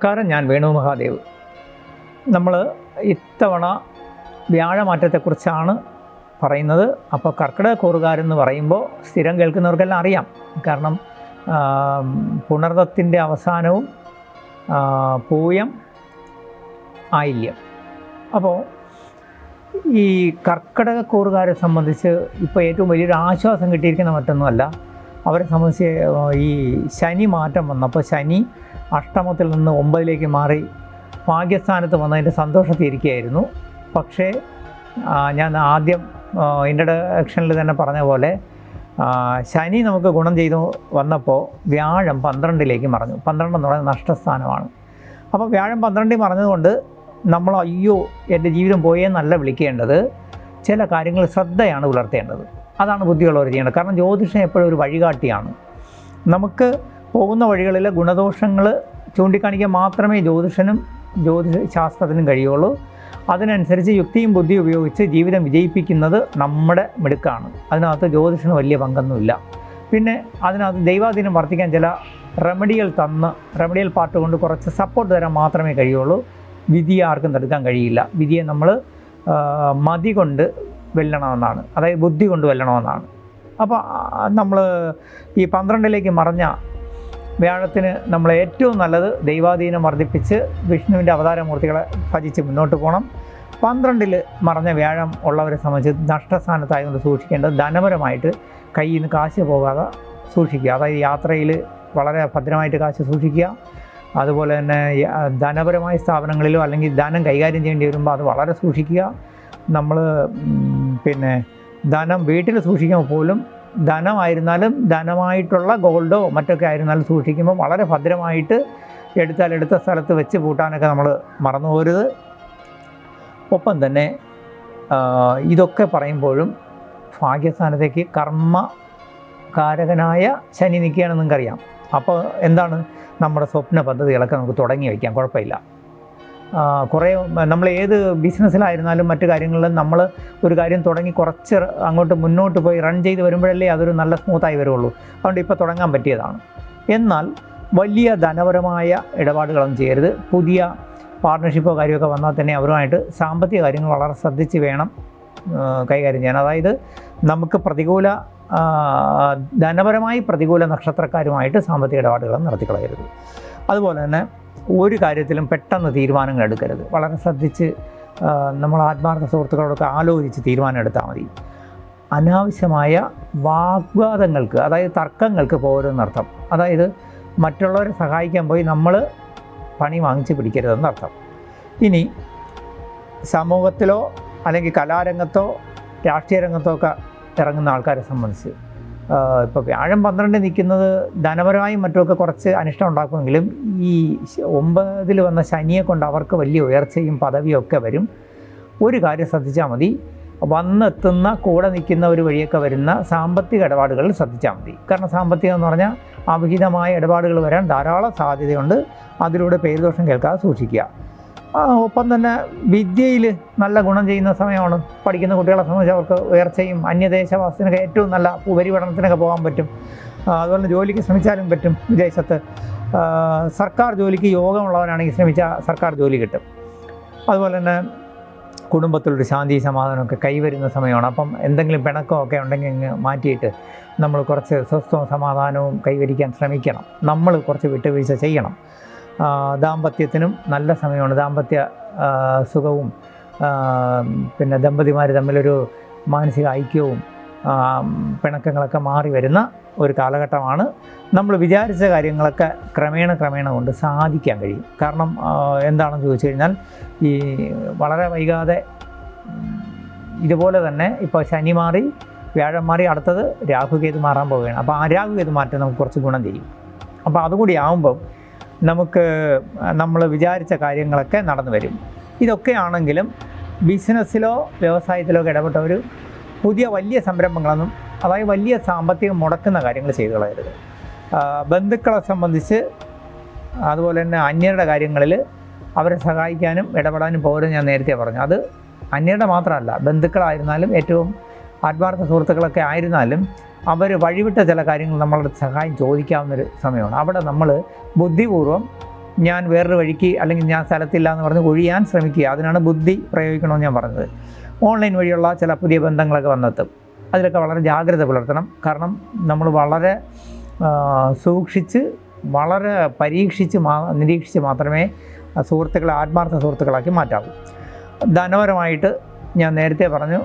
നമസ്കാരം ഞാൻ വേണു മഹാദേവ്. നമ്മൾ ഇത്തവണ വ്യാഴമാറ്റത്തെക്കുറിച്ചാണ് പറയുന്നത്. അപ്പോൾ കർക്കിടക കൂറുകാരെന്ന് പറയുമ്പോൾ സ്ഥിരം കേൾക്കുന്നവർക്കെല്ലാം അറിയാം. കാരണം പുണർദത്തിന്റെ അവസാനവും പൂയം ആയില്യം. അപ്പോൾ ഈ കർക്കിടക കൂറുകാരെ സംബന്ധിച്ച് ഇപ്പോൾ ഏറ്റവും വലിയൊരു ആശ്വാസം കിട്ടിയിരിക്കുന്ന മറ്റൊന്നുമല്ല. അവരെ സംബന്ധിച്ച് ഈ ശനി മാറ്റം വന്നപ്പോൾ ശനി അഷ്ടമത്തിൽ നിന്ന് ഒമ്പതിലേക്ക് മാറി ഭാഗ്യസ്ഥാനത്ത് വന്നതിന്റെ സന്തോഷത്തിൽ ഇരിക്കുകയായിരുന്നു. പക്ഷേ ഞാൻ ആദ്യം ഇൻട്രഡക്ഷനിൽ തന്നെ പറഞ്ഞ പോലെ ശനി നമുക്ക് ഗുണം ചെയ്തു വന്നപ്പോൾ വ്യാഴം പന്ത്രണ്ടിലേക്ക് മറഞ്ഞു. പന്ത്രണ്ട് എന്ന് പറയുന്നത് നഷ്ടസ്ഥാനമാണ്. അപ്പോൾ വ്യാഴം പന്ത്രണ്ടിൽ മറഞ്ഞതുകൊണ്ട് നമ്മൾ അയ്യോ എന്റെ ജീവിതം പോയെന്നല്ല വിളിക്കേണ്ടത്. ചില കാര്യങ്ങൾ ശ്രദ്ധയാണ് പുലർത്തേണ്ടത്. അതാണ് ബുദ്ധിയുള്ളവർ ചെയ്യേണ്ടത്. കാരണം ജ്യോതിഷം എപ്പോഴും ഒരു വഴികാട്ടിയാണ്. നമുക്ക് പോകുന്ന വഴികളിൽ ഗുണദോഷങ്ങൾ ചൂണ്ടിക്കാണിക്കാൻ മാത്രമേ ജ്യോതിഷനും ജ്യോതിഷ ശാസ്ത്രത്തിനും കഴിയുള്ളൂ. അതിനനുസരിച്ച് യുക്തിയും ബുദ്ധിയും ഉപയോഗിച്ച് ജീവിതം വിജയിപ്പിക്കുന്നത് നമ്മുടെ മിടുക്കാണ്. അതിനകത്ത് ജ്യോതിഷന് വലിയ പങ്കൊന്നുമില്ല. പിന്നെ അതിനകത്ത് ദൈവാധീനം വർദ്ധിക്കാൻ ചില റെമഡികൾ തന്ന് റെമഡിയൽ പാർട്ട് കൊണ്ട് കുറച്ച് സപ്പോർട്ട് തരാൻ മാത്രമേ കഴിയുള്ളൂ. വിധിയെ ആർക്കും തടുക്കാൻ കഴിയില്ല. വിധിയെ നമ്മൾ മതി കൊണ്ട് വെല്ലണമെന്നാണ്. അതായത് ബുദ്ധി കൊണ്ട് വെല്ലണമെന്നാണ്. അപ്പോൾ നമ്മൾ ഈ പന്ത്രണ്ടിലേക്ക് മറഞ്ഞ വ്യാഴത്തിന് നമ്മൾ ഏറ്റവും നല്ലത് ദൈവാധീനം വർദ്ധിപ്പിച്ച് വിഷ്ണുവിന്റെ അവതാരമൂർത്തികളെ ഭജിച്ച് മുന്നോട്ട് പോകണം. പന്ത്രണ്ടിൽ മറഞ്ഞ വ്യാഴം ഉള്ളവരെ സംബന്ധിച്ച് നഷ്ടസ്ഥാനത്തായതുകൊണ്ട് സൂക്ഷിക്കേണ്ടത് ധനപരമായിട്ട് കയ്യിൽ നിന്ന് കാശ് പോകാതെ സൂക്ഷിക്കുക. അതായത് യാത്രയിൽ വളരെ ഭദ്രമായിട്ട് കാശ് സൂക്ഷിക്കുക. അതുപോലെ തന്നെ ധനപരമായ സ്ഥാപനങ്ങളിലോ അല്ലെങ്കിൽ ധനം കൈകാര്യം ചെയ്യേണ്ടി വരുമ്പോൾ അത് വളരെ സൂക്ഷിക്കുക. നമ്മൾ പിന്നെ ധനം വീട്ടിൽ സൂക്ഷിക്കുമ്പോൾ പോലും ധനമായിരുന്നാലും ധനമായിട്ടുള്ള ഗോൾഡോ മറ്റൊക്കെ ആയിരുന്നാലും സൂക്ഷിക്കുമ്പോൾ വളരെ ഭദ്രമായിട്ട് എടുത്താൽ എടുത്ത സ്ഥലത്ത് വെച്ച് പൂട്ടാനൊക്കെ നമ്മൾ മറന്നു പോരുത് ഒപ്പം തന്നെ ഇതൊക്കെ പറയുമ്പോഴും ഭാഗ്യസ്ഥാനത്തേക്ക് കർമ്മ കാരകനായ ശനി നിൽക്കുകയാണെന്ന് നിങ്ങൾക്കറിയാം. അപ്പോൾ എന്താണ് നമ്മുടെ സ്വപ്ന പദ്ധതികളൊക്കെ നമുക്ക് തുടങ്ങി വയ്ക്കാം. കുഴപ്പമില്ല. കുറേ നമ്മൾ ഏത് ബിസിനസ്സിലായിരുന്നാലും മറ്റു കാര്യങ്ങളിലും നമ്മൾ ഒരു കാര്യം തുടങ്ങി കുറച്ച് അങ്ങോട്ട് മുന്നോട്ട് പോയി റൺ ചെയ്ത് വരുമ്പോഴല്ലേ അതൊരു നല്ല സ്മൂത്തായി വരുള്ളൂ. അതുകൊണ്ട് ഇപ്പോൾ തുടങ്ങാൻ പറ്റിയതാണ്. എന്നാൽ വലിയ ധനപരമായ ഇടപാടുകളൊന്നും ചെയ്യരുത്. പുതിയ പാർട്ട്ണർഷിപ്പോ കാര്യമൊക്കെ വന്നാൽ തന്നെ അവരുമായിട്ട് സാമ്പത്തിക കാര്യങ്ങൾ വളരെ ശ്രദ്ധിച്ച് വേണം കൈകാര്യം ചെയ്യാൻ. അതായത് നമുക്ക് പ്രതികൂല ധനപരമായി പ്രതികൂല നക്ഷത്രക്കാരുമായിട്ട് സാമ്പത്തിക ഇടപാടുകളും നടത്തിക്കളയരുത്. അതുപോലെ തന്നെ ഒരു കാര്യത്തിലും പെട്ടെന്ന് തീരുമാനങ്ങൾ എടുക്കരുത്. വളരെ ശ്രദ്ധിച്ച് നമ്മൾ ആത്മാർത്ഥ സുഹൃത്തുക്കളോടൊക്കെ ആലോചിച്ച് തീരുമാനം എടുത്താൽ മതി. അനാവശ്യമായ വാഗ്വാദങ്ങൾക്ക് അതായത് തർക്കങ്ങൾക്ക് പോരുന്നർത്ഥം. അതായത് മറ്റുള്ളവരെ സഹായിക്കാൻ പോയി നമ്മൾ പണി വാങ്ങിച്ച് പിടിക്കരുതെന്നർത്ഥം. ഇനി സമൂഹത്തിലോ അല്ലെങ്കിൽ കലാരംഗത്തോ രാഷ്ട്രീയ രംഗത്തോ ഒക്കെ ഇറങ്ങുന്ന ആൾക്കാരെ സംബന്ധിച്ച് ഇപ്പോൾ വ്യാഴം പന്ത്രണ്ട് നിൽക്കുന്നത് ധനപരമായും മറ്റുമൊക്കെ കുറച്ച് അനിഷ്ടം ഉണ്ടാക്കുമെങ്കിലും ഈ ഒമ്പതിൽ വന്ന ശനിയെ കൊണ്ട് അവർക്ക് വലിയ ഉയർച്ചയും പദവിയും ഒക്കെ വരും. ഒരു കാര്യം ശ്രദ്ധിച്ചാൽ മതി. വന്നെത്തുന്ന കൂടെ നിൽക്കുന്ന ഒരു വഴിയൊക്കെ വരുന്ന സാമ്പത്തിക ഇടപാടുകൾ ശ്രദ്ധിച്ചാൽ മതി. കാരണം സാമ്പത്തികം എന്ന് പറഞ്ഞാൽ അവിഹിതമായ ഇടപാടുകൾ വരാൻ ധാരാളം സാധ്യതയുണ്ട്. അതിലൂടെ പേരുദോഷം കേൾക്കാതെ സൂക്ഷിക്കുക. ഒപ്പം തന്നെ വിദ്യയിൽ നല്ല ഗുണം ചെയ്യുന്ന സമയമാണ് പഠിക്കുന്ന കുട്ടികളെ സംബന്ധിച്ച് അവർക്ക് ഉയർച്ചയും അന്യദേശവാസത്തിനൊക്കെ ഏറ്റവും നല്ല ഉപരിപഠനത്തിനൊക്കെ പോകാൻ പറ്റും. അതുപോലെ ജോലിക്ക് ശ്രമിച്ചാലും പറ്റും വിദേശത്ത്. സർക്കാർ ജോലിക്ക് യോഗമുള്ളവനാണെങ്കിൽ ശ്രമിച്ചാൽ സർക്കാർ ജോലി കിട്ടും. അതുപോലെ തന്നെ കുടുംബത്തിലൊരു ശാന്തി സമാധാനമൊക്കെ കൈവരുന്ന സമയമാണ്. അപ്പം എന്തെങ്കിലും പിണക്കമൊക്കെ ഉണ്ടെങ്കിൽ മാറ്റിയിട്ട് നമ്മൾ കുറച്ച് സ്വസ്ഥവും സമാധാനവും കൈവരിക്കാൻ ശ്രമിക്കണം. നമ്മൾ കുറച്ച് വിട്ടുവീഴ്ച ചെയ്യണം. ദാമ്പത്യത്തിനും നല്ല സമയമാണ്. ദാമ്പത്യ സുഖവും പിന്നെ ദമ്പതിമാർ തമ്മിലൊരു മാനസിക ഐക്യവും പിണക്കങ്ങളൊക്കെ മാറി വരുന്ന ഒരു കാലഘട്ടമാണ്. നമ്മൾ വിചാരിച്ച കാര്യങ്ങളൊക്കെ ക്രമേണ ക്രമേണ കൊണ്ട് സാധിക്കാൻ കഴിയും. കാരണം എന്താണെന്ന് ചോദിച്ചു കഴിഞ്ഞാൽ ഈ വളരെ വൈകാതെ ഇതുപോലെ തന്നെ ഇപ്പോൾ ശനി മാറി വ്യാഴം മാറി അടുത്തത് രാഹുകേതു മാറാൻ പോവുകയാണ്. അപ്പോൾ ആ രാഹുകേതു മാറ്റം നമുക്ക് കുറച്ച് ഗുണം ചെയ്യും. അപ്പോൾ അതുകൂടി ആകുമ്പം നമുക്ക് നമ്മൾ വിചാരിച്ച കാര്യങ്ങളൊക്കെ നടന്നു വരും. ഇതൊക്കെയാണെങ്കിലും ബിസിനസ്സിലോ വ്യവസായത്തിലോ ഒക്കെ ഇടപെട്ടവർ പുതിയ വലിയ സംരംഭങ്ങളൊന്നും അതായത് വലിയ സാമ്പത്തികം മുടക്കുന്ന കാര്യങ്ങൾ ചെയ്തു കളയരുത്. ബന്ധുക്കളെ സംബന്ധിച്ച് അതുപോലെ തന്നെ അന്യരുടെ കാര്യങ്ങളിൽ അവരെ സഹായിക്കാനും ഇടപെടാനും പോകരുത് ഞാൻ നേരത്തെ പറഞ്ഞു. അത് അന്യരുടെ മാത്രമല്ല ബന്ധുക്കളായിരുന്നാലും ഏറ്റവും ആത്മാർത്ഥ സുഹൃത്തുക്കളൊക്കെ ആയിരുന്നാലും അവർ വഴിവിട്ട ചില കാര്യങ്ങൾ നമ്മളുടെ സഹായം ചോദിക്കാവുന്നൊരു സമയമാണ്. അവിടെ നമ്മൾ ബുദ്ധിപൂർവം ഞാൻ വേറൊരു വഴിക്ക് അല്ലെങ്കിൽ ഞാൻ സ്ഥലത്തില്ല എന്ന് പറഞ്ഞ് ഒഴിയാൻ ശ്രമിക്കുക. അതിനാണ് ബുദ്ധി പ്രയോഗിക്കണമെന്ന് ഞാൻ പറഞ്ഞത്. ഓൺലൈൻ വഴിയുള്ള ചില പുതിയ ബന്ധങ്ങളൊക്കെ വന്നെത്തും. അതിലൊക്കെ വളരെ ജാഗ്രത പുലർത്തണം. കാരണം നമ്മൾ വളരെ സൂക്ഷിച്ച് വളരെ പരീക്ഷിച്ച് മാ നിരീക്ഷിച്ച് മാത്രമേ സുഹൃത്തുക്കളെ ആത്മാർത്ഥ സുഹൃത്തുക്കളാക്കി മാറ്റാവൂ. ധനപരമായിട്ട് ഞാൻ നേരത്തെ പറഞ്ഞു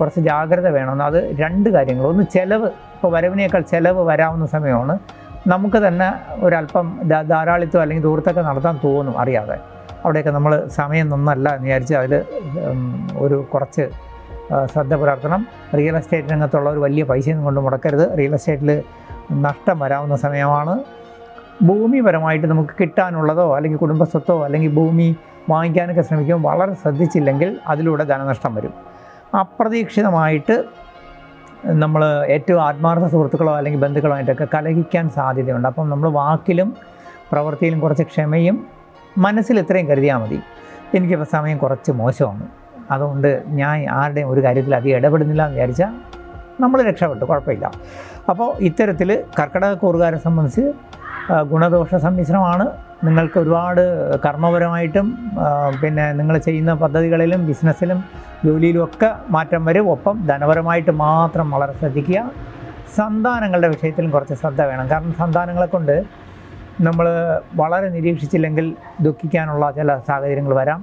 കുറച്ച് ജാഗ്രത വേണമെന്ന് അത് രണ്ട് കാര്യങ്ങൾ. ഒന്ന് ചിലവ്. ഇപ്പോൾ വരവിനേക്കാൾ ചിലവ് വരാവുന്ന സമയമാണ്. നമുക്ക് തന്നെ ഒരല്പം ധാരാളിത്വം അല്ലെങ്കിൽ ദൂരത്തൊക്കെ നടത്താൻ തോന്നും അറിയാതെ. അവിടെയൊക്കെ നമ്മൾ സമയം നന്നല്ല എന്ന് വിചാരിച്ച് അതിൽ ഒരു കുറച്ച് ശ്രദ്ധ പുലർത്തണം. റിയൽ എസ്റ്റേറ്റ് രംഗത്തുള്ള ഒരു വലിയ പൈസയും കൊണ്ട് മുടക്കരുത്. റിയൽ എസ്റ്റേറ്റിൽ നഷ്ടം വരാവുന്ന സമയമാണ്. ഭൂമിപരമായിട്ട് നമുക്ക് കിട്ടാനുള്ളതോ അല്ലെങ്കിൽ കുടുംബസ്വത്തോ അല്ലെങ്കിൽ ഭൂമി വാങ്ങിക്കാനൊക്കെ ശ്രമിക്കുമ്പോൾ വളരെ ശ്രദ്ധിച്ചില്ലെങ്കിൽ അതിലൂടെ ധനനഷ്ടം വരും. അപ്രതീക്ഷിതമായിട്ട് നമ്മൾ ഏറ്റവും ആത്മാർത്ഥ സുഹൃത്തുക്കളോ അല്ലെങ്കിൽ ബന്ധുക്കളോ ആയിട്ടൊക്കെ കലഹിക്കാൻ സാധ്യതയുണ്ട്. അപ്പം നമ്മൾ വാക്കിലും പ്രവൃത്തിയിലും കുറച്ച് ക്ഷമയും മനസ്സിൽ ഇത്രയും കരുതിയാൽ മതി. എനിക്കിപ്പോൾ സമയം കുറച്ച് മോശമാണ്. അതുകൊണ്ട് ഞാൻ ആരുടെയും ഒരു കാര്യത്തിൽ അധികം ഇടപെടുന്നില്ല എന്ന് വിചാരിച്ചാൽ നമ്മൾ രക്ഷപ്പെട്ടു കുഴപ്പമില്ല. അപ്പോൾ ഇത്തരത്തിൽ കർക്കിടക കൂറുകാരെ സംബന്ധിച്ച് ഗുണദോഷ സമ്മിശ്രമാണ്. നിങ്ങൾക്ക് ഒരുപാട് കർമ്മപരമായിട്ടും പിന്നെ നിങ്ങൾ ചെയ്യുന്ന പദ്ധതികളിലും ബിസിനസ്സിലും ജോലിയിലും ഒക്കെ മാറ്റം വരും. ഒപ്പം ധനപരമായിട്ട് മാത്രം വളരെ ശ്രദ്ധിക്കുക. സന്താനങ്ങളുടെ വിഷയത്തിലും കുറച്ച് ശ്രദ്ധ വേണം. കാരണം സന്താനങ്ങളെ കൊണ്ട് നമ്മൾ വളരെ നിരീക്ഷിച്ചില്ലെങ്കിൽ ദുഃഖിക്കാനുള്ള ചില സാഹചര്യങ്ങൾ വരാം.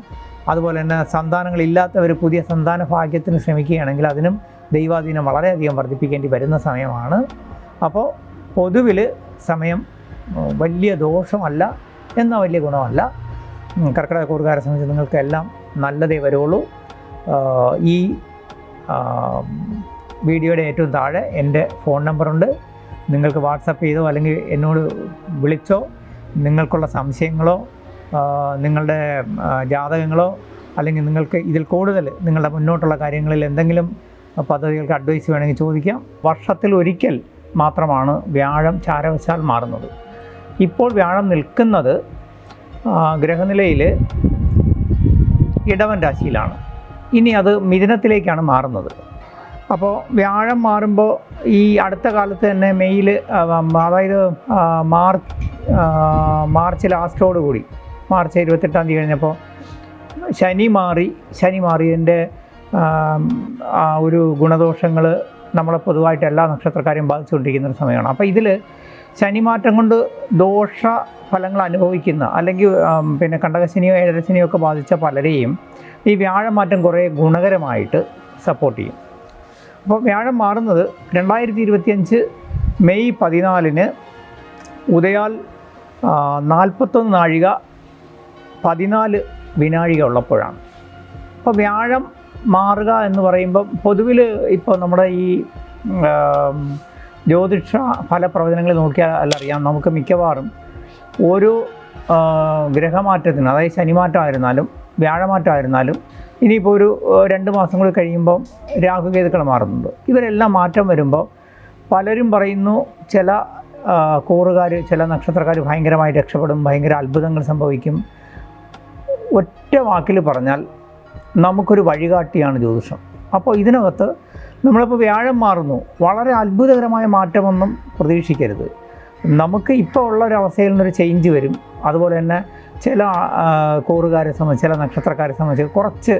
അതുപോലെ തന്നെ സന്താനങ്ങളില്ലാത്തവർ പുതിയ സന്താന ഭാഗ്യത്തിന് ശ്രമിക്കുകയാണെങ്കിൽ അതിനും ദൈവാധീനം വളരെയധികം വർദ്ധിപ്പിക്കേണ്ടി വരുന്ന സമയമാണ്. അപ്പോൾ പൊതുവിൽ സമയം വലിയ ദോഷമല്ല. എന്നാൽ വലിയ ഗുണമല്ല. കർക്കിടക കൂറുകാരെ സംബന്ധിച്ച് നിങ്ങൾക്ക് എല്ലാം നല്ലതേ വരുള്ളൂ ഈ വീഡിയോയുടെ ഏറ്റവും താഴെ എന്റെ ഫോൺ നമ്പറുണ്ട്. നിങ്ങൾക്ക് വാട്സപ്പ് ചെയ്തോ അല്ലെങ്കിൽ എന്നോട് വിളിച്ചോ നിങ്ങൾക്കുള്ള സംശയങ്ങളോ നിങ്ങളുടെ ജാതകങ്ങളോ അല്ലെങ്കിൽ നിങ്ങൾക്ക് ഇതിൽ കൂടുതൽ നിങ്ങളുടെ മുന്നോട്ടുള്ള കാര്യങ്ങളിൽ എന്തെങ്കിലും പദ്ധതികൾക്ക് അഡ്വൈസ് വേണമെങ്കിൽ ചോദിക്കാം. വർഷത്തിൽ ഒരിക്കൽ മാത്രമാണ് വ്യാഴം ചാരവശാൽ മാറുന്നത്. ഇപ്പോൾ വ്യാഴം നിൽക്കുന്നത് ഗ്രഹനിലയിൽ ഇടവൻ രാശിയിലാണ്. ഇനി അത് മിഥുനത്തിലേക്കാണ് മാറുന്നത്. അപ്പോൾ വ്യാഴം മാറുമ്പോൾ ഈ അടുത്ത കാലത്ത് തന്നെ മെയ്യിൽ അതായത് മാർച്ച് മാർച്ച് ലാസ്റ്റോട് കൂടി മാർച്ച് ഇരുപത്തെട്ടാം തീയതി കഴിഞ്ഞപ്പോൾ ശനി മാറി ശനി മാറിയതിന്റെ ഒരു ഗുണദോഷങ്ങൾ നമ്മളെ പൊതുവായിട്ട് എല്ലാ നക്ഷത്രക്കാരെയും ബാധിച്ചുകൊണ്ടിരിക്കുന്ന ഒരു സമയമാണ്. അപ്പോൾ ഇതിൽ ശനിമാറ്റം കൊണ്ട് ദോഷ ഫലങ്ങൾ അനുഭവിക്കുന്ന അല്ലെങ്കിൽ പിന്നെ കണ്ടകശനിയോ ഏഴരശനിയോ ഒക്കെ ബാധിച്ച പലരെയും ഈ വ്യാഴമാറ്റം കുറേ ഗുണകരമായിട്ട് സപ്പോർട്ട് ചെയ്യും. അപ്പോൾ വ്യാഴം മാറുന്നത് രണ്ടായിരത്തി ഇരുപത്തിയഞ്ച് മെയ് പതിനാലിന് ഉദയാൽ നാൽപ്പത്തൊന്ന് നാഴിക പതിനാല് വിനാഴിക ഉള്ളപ്പോഴാണ്. അപ്പോൾ വ്യാഴം മാറുക എന്ന് പറയുമ്പം പൊതുവിൽ ഇപ്പോൾ നമ്മുടെ ഈ ജ്യോതിഷ ഫലപ്രവചനങ്ങൾ നോക്കിയാൽ അറിയാം. നമുക്ക് മിക്കവാറും ഒരു ഗ്രഹമാറ്റത്തിന് അതായത് ശനിമാറ്റമായിരുന്നാലും വ്യാഴമാറ്റമായിരുന്നാലും ഇനിയിപ്പോൾ ഒരു രണ്ട് മാസം കൂടി കഴിയുമ്പം രാഹുകേതുക്കൾ മാറുന്നുണ്ട്. ഇവരെല്ലാം മാറ്റം വരുമ്പോൾ പലരും പറയുന്നു ചില കൂറുകാർ ചില നക്ഷത്രക്കാർ ഭയങ്കരമായി രക്ഷപ്പെടും ഭയങ്കര അത്ഭുതങ്ങൾ സംഭവിക്കും. ഒറ്റ വാക്കിൽ പറഞ്ഞാൽ നമുക്കൊരു വഴികാട്ടിയാണ് ജ്യോതിഷം. അപ്പോൾ ഇതിനകത്ത് നമ്മളിപ്പോൾ വ്യാഴം മാറുന്നു. വളരെ അത്ഭുതകരമായ മാറ്റമൊന്നും പ്രതീക്ഷിക്കരുത്. നമുക്ക് ഇപ്പോൾ ഉള്ള ഒരു അവസ്ഥയിൽ നിന്നൊരു ചേഞ്ച് വരും. അതുപോലെ തന്നെ ചില കൂറുകാരെ സംബന്ധിച്ച് ചില നക്ഷത്രക്കാരെ സംബന്ധിച്ച് കുറച്ച്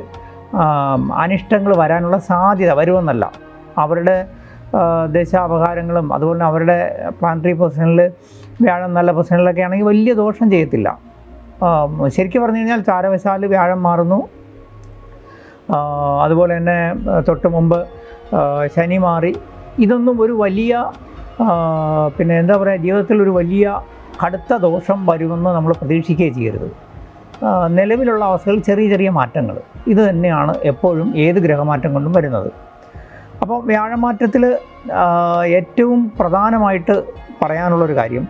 അനിഷ്ടങ്ങൾ വരാനുള്ള സാധ്യത വരുമെന്നല്ല. അവരുടെ ദശാപകാരങ്ങളും അതുപോലെ തന്നെ അവരുടെ പ്ലാനറ്ററി പൊസിഷനിൽ വ്യാഴം നല്ല പൊസിഷനിലൊക്കെ ആണെങ്കിൽ വലിയ ദോഷം ചെയ്യത്തില്ല. ശരിക്കും പറഞ്ഞു കഴിഞ്ഞാൽ ചാരവശാൽ വ്യാഴം മാറുന്നു. അതുപോലെ തന്നെ തൊട്ട് മുമ്പ് ശനി മാറി. ഇതൊന്നും ഒരു വലിയ പിന്നെ എന്താ പറയുക ജീവിതത്തിൽ ഒരു വലിയ കടുത്ത ദോഷം വരുമെന്ന് നമ്മൾ പ്രതീക്ഷിക്കുകയും ചെയ്യരുത്. നിലവിലുള്ള അവസ്ഥകൾ ചെറിയ ചെറിയ മാറ്റങ്ങൾ. ഇത് തന്നെയാണ് എപ്പോഴും ഏത് ഗ്രഹമാറ്റം കൊണ്ടും വരുന്നത്. അപ്പോൾ വ്യാഴമാറ്റത്തിൽ ഏറ്റവും പ്രധാനമായിട്ട് പറയാനുള്ളൊരു കാര്യം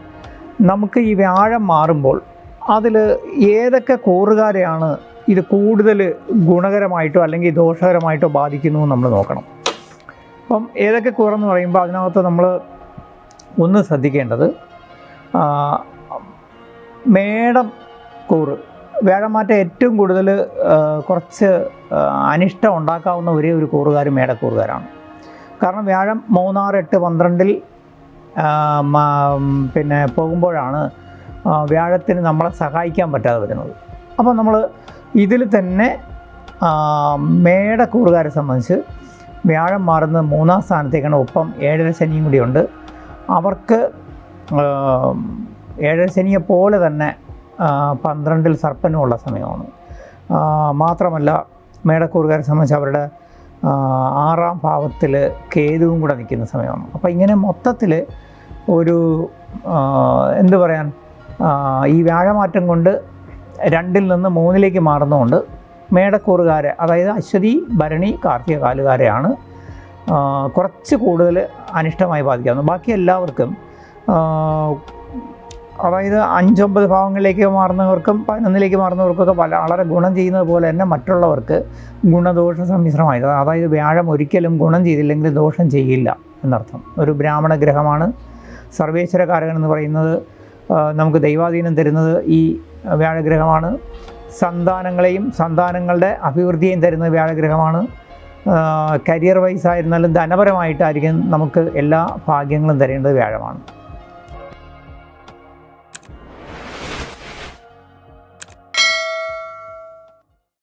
നമുക്ക് ഈ വ്യാഴം മാറുമ്പോൾ അതിൽ ഏതൊക്കെ കൂറുകാരെയാണ് ഇത് കൂടുതൽ ഗുണകരമായിട്ടോ അല്ലെങ്കിൽ ദോഷകരമായിട്ടോ ബാധിക്കുന്നു നമ്മൾ നോക്കണം. അപ്പം ഏതൊക്കെ കൂറെന്ന് പറയുമ്പോൾ അതിനകത്ത് നമ്മൾ ഒന്ന് ശ്രദ്ധിക്കേണ്ടത് മേടം കൂറ്. വേടമാറ്റം ഏറ്റവും കൂടുതൽ കുറച്ച് അനിഷ്ടം ഉണ്ടാക്കാവുന്ന ഒരേ ഒരു കൂറുകാർ മേടക്കൂറുകാരാണ്. കാരണം വ്യാഴം മൂന്നാറ് എട്ട് പന്ത്രണ്ടിൽ പിന്നെ പോകുമ്പോഴാണ് വ്യാഴത്തിന് നമ്മളെ സഹായിക്കാൻ പറ്റാതെ വരുന്നത്. അപ്പോൾ നമ്മൾ ഇതിൽ തന്നെ മേടക്കൂറുകാരെ സംബന്ധിച്ച് വ്യാഴം മാറുന്നത് മൂന്നാം സ്ഥാനത്തേക്കാണ്. ഒപ്പം ഏഴര ശനിയും കൂടിയുണ്ട് അവർക്ക് ഏഴര ശനിയെ പോലെ തന്നെ പന്ത്രണ്ടിൽ സർപ്പനുമുള്ള സമയമാണ്. മാത്രമല്ല മേടക്കൂറുകാരെ സംബന്ധിച്ച് അവരുടെ ആറാം ഭാവത്തിൽ കേതുവും കൂടെ നിൽക്കുന്ന സമയമാണ്. അപ്പോൾ ഇങ്ങനെ മൊത്തത്തിൽ ഒരു എന്ത് പറയാൻ ഈ വ്യാഴമാറ്റം കൊണ്ട് രണ്ടിൽ നിന്ന് മൂന്നിലേക്ക് മാറുന്നതുകൊണ്ട് മേടക്കൂറുകാരെ അതായത് അശ്വതി ഭരണി കാർത്തിക കാലുകാരെയാണ് കുറച്ച് കൂടുതൽ അനിഷ്ടമായി ബാധിക്കാവുന്നത്. ബാക്കി എല്ലാവർക്കും അതായത് അഞ്ചൊമ്പത് ഭാവങ്ങളിലേക്ക് മാറുന്നവർക്കും പതിനൊന്നിലേക്ക് മാറുന്നവർക്കൊക്കെ പല വളരെ ഗുണം ചെയ്യുന്നത് പോലെ തന്നെ മറ്റുള്ളവർക്ക് ഗുണദോഷ സമ്മിശ്രമായത് അതായത് വ്യാഴം ഒരിക്കലും ഗുണം ചെയ്തില്ലെങ്കിൽ ദോഷം ചെയ്യില്ല എന്നർത്ഥം. ഒരു ബ്രാഹ്മണ ഗ്രഹമാണ്. സർവേശ്വരകാരകൻ എന്ന് പറയുന്നത് നമുക്ക് ദൈവാധീനം തരുന്നത് ഈ വ്യാഴഗ്രഹമാണ്. സന്താനങ്ങളെയും സന്താനങ്ങളുടെ അഭിവൃദ്ധിയും തരുന്ന വ്യാഴഗ്രഹമാണ്. കരിയർ വൈസ് ആയിരുന്നാലും ധനപരമായിട്ടായിരിക്കും നമുക്ക് എല്ലാ ഭാഗ്യങ്ങളും തരേണ്ടത് വ്യാഴമാണ്.